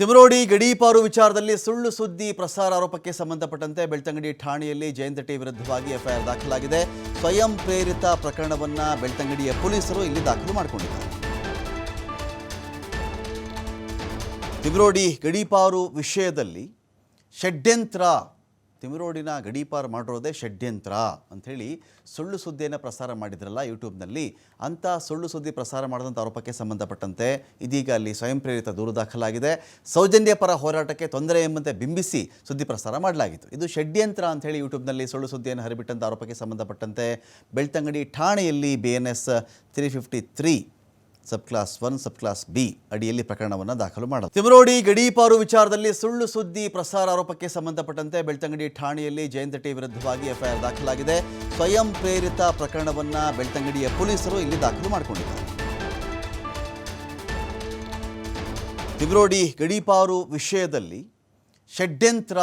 ತಿಮರೋಡಿ ಗಡೀಪಾರು ವಿಚಾರದಲ್ಲಿ ಸುಳ್ಳು ಸುದ್ದಿ ಪ್ರಸಾರ ಆರೋಪಕ್ಕೆ ಸಂಬಂಧಪಟ್ಟಂತೆ ಬೆಳ್ತಂಗಡಿ ಠಾಣೆಯಲ್ಲಿ ಜಯಂತ ಟಿ ವಿರುದ್ಧವಾಗಿ ಎಫ್ಐಆರ್ ದಾಖಲಾಗಿದೆ. ಸ್ವಯಂ ಪ್ರೇರಿತ ಪ್ರಕರಣವನ್ನು ಬೆಳ್ತಂಗಡಿಯ ಪೊಲೀಸರು ಇಲ್ಲಿ ದಾಖಲು ಮಾಡಿಕೊಂಡಿದ್ದಾರೆ. ತಿಮರೋಡಿ ಗಡೀಪಾರು ವಿಷಯದಲ್ಲಿ ಷಡ್ಯಂತ್ರ ತಿಮರೋಡಿನ ಗಡೀಪಾರು ಮಾಡಿರೋದೇ ಷಡ್ಯಂತ್ರ ಅಂಥೇಳಿ ಸುಳ್ಳು ಸುದ್ದಿಯನ್ನು ಪ್ರಸಾರ ಮಾಡಿದ್ರಲ್ಲ ಯೂಟ್ಯೂಬ್ನಲ್ಲಿ, ಅಂಥ ಸುಳ್ಳು ಸುದ್ದಿ ಪ್ರಸಾರ ಮಾಡಿದಂಥ ಆರೋಪಕ್ಕೆ ಸಂಬಂಧಪಟ್ಟಂತೆ ಇದೀಗ ಅಲ್ಲಿ ಸ್ವಯಂ ಪ್ರೇರಿತ ದೂರು ದಾಖಲಾಗಿದೆ. ಸೌಜನ್ಯ ಪರ ಹೋರಾಟಕ್ಕೆ ತೊಂದರೆ ಎಂಬಂತೆ ಬಿಂಬಿಸಿ ಸುದ್ದಿ ಪ್ರಸಾರ ಮಾಡಲಾಗಿತ್ತು. ಇದು ಷಡ್ಯಂತ್ರ ಅಂಥೇಳಿ ಯೂಟ್ಯೂಬ್ನಲ್ಲಿ ಸುಳ್ಳು ಸುದ್ದಿಯನ್ನು ಹರಿಬಿಟ್ಟಂಥ ಆರೋಪಕ್ಕೆ ಸಂಬಂಧಪಟ್ಟಂತೆ ಬೆಳ್ತಂಗಡಿ ಠಾಣೆಯಲ್ಲಿ B N S three fifty three sub class one sub class B ಅಡಿಯಲ್ಲಿ ಪ್ರಕರಣವನ್ನು ದಾಖಲು ಮಾಡಲಾಗಿದೆ ತಿಮರೋಡಿ ಗಡೀಪಾರು ವಿಚಾರದಲ್ಲಿ ಸುಳ್ಳು ಸುದ್ದಿ ಪ್ರಸಾರ ಆರೋಪಕ್ಕೆ ಸಂಬಂಧಪಟ್ಟಂತೆ ಬೆಳ್ತಂಗಡಿ ಠಾಣೆಯಲ್ಲಿ ಜಯಂತ ಟಿ ವಿರುದ್ಧವಾಗಿ ಎಫ್ಐಆರ್ ದಾಖಲಾಗಿದೆ. ಸ್ವಯಂ ಪ್ರೇರಿತ ಪ್ರಕರಣವನ್ನು ಬೆಳ್ತಂಗಡಿಯ ಪೊಲೀಸರು ಇಲ್ಲಿ ದಾಖಲು ಮಾಡಿಕೊಂಡಿದ್ದಾರೆ. ತಿಮರೋಡಿ ಗಡೀಪಾರು ವಿಷಯದಲ್ಲಿ ಷಡ್ಯಂತ್ರ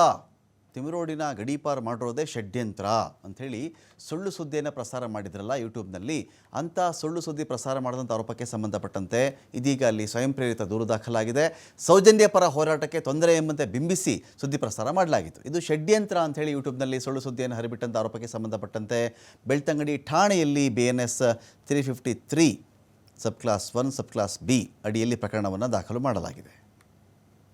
ತಿಮರೋಡಿನ ಗಡೀಪಾರು ಮಾಡಿರೋದೇ ಷಡ್ಯಂತ್ರ ಅಂಥೇಳಿ ಸುಳ್ಳು ಸುದ್ದಿಯನ್ನು ಪ್ರಸಾರ ಮಾಡಿದ್ರಲ್ಲ ಯೂಟ್ಯೂಬ್ನಲ್ಲಿ, ಅಂಥ ಸುಳ್ಳು ಸುದ್ದಿ ಪ್ರಸಾರ ಮಾಡಿದಂಥ ಆರೋಪಕ್ಕೆ ಸಂಬಂಧಪಟ್ಟಂತೆ ಇದೀಗ ಅಲ್ಲಿ ಸ್ವಯಂ ಪ್ರೇರಿತ ದೂರು ದಾಖಲಾಗಿದೆ. ಸೌಜನ್ಯ ಪರ ಹೋರಾಟಕ್ಕೆ ತೊಂದರೆ ಎಂಬಂತೆ ಬಿಂಬಿಸಿ ಸುದ್ದಿ ಪ್ರಸಾರ ಮಾಡಲಾಗಿತ್ತು. ಇದು ಷಡ್ಯಂತ್ರ ಅಂಥೇಳಿ ಯೂಟ್ಯೂಬ್ನಲ್ಲಿ ಸುಳ್ಳು ಸುದ್ದಿಯನ್ನು ಹರಿಬಿಟ್ಟಂಥ ಆರೋಪಕ್ಕೆ ಸಂಬಂಧಪಟ್ಟಂತೆ ಬೆಳ್ತಂಗಡಿ ಠಾಣೆಯಲ್ಲಿ B N S three fifty three sub class one sub class B ಅಡಿಯಲ್ಲಿ ಪ್ರಕರಣವನ್ನು ದಾಖಲು ಮಾಡಲಾಗಿದೆ.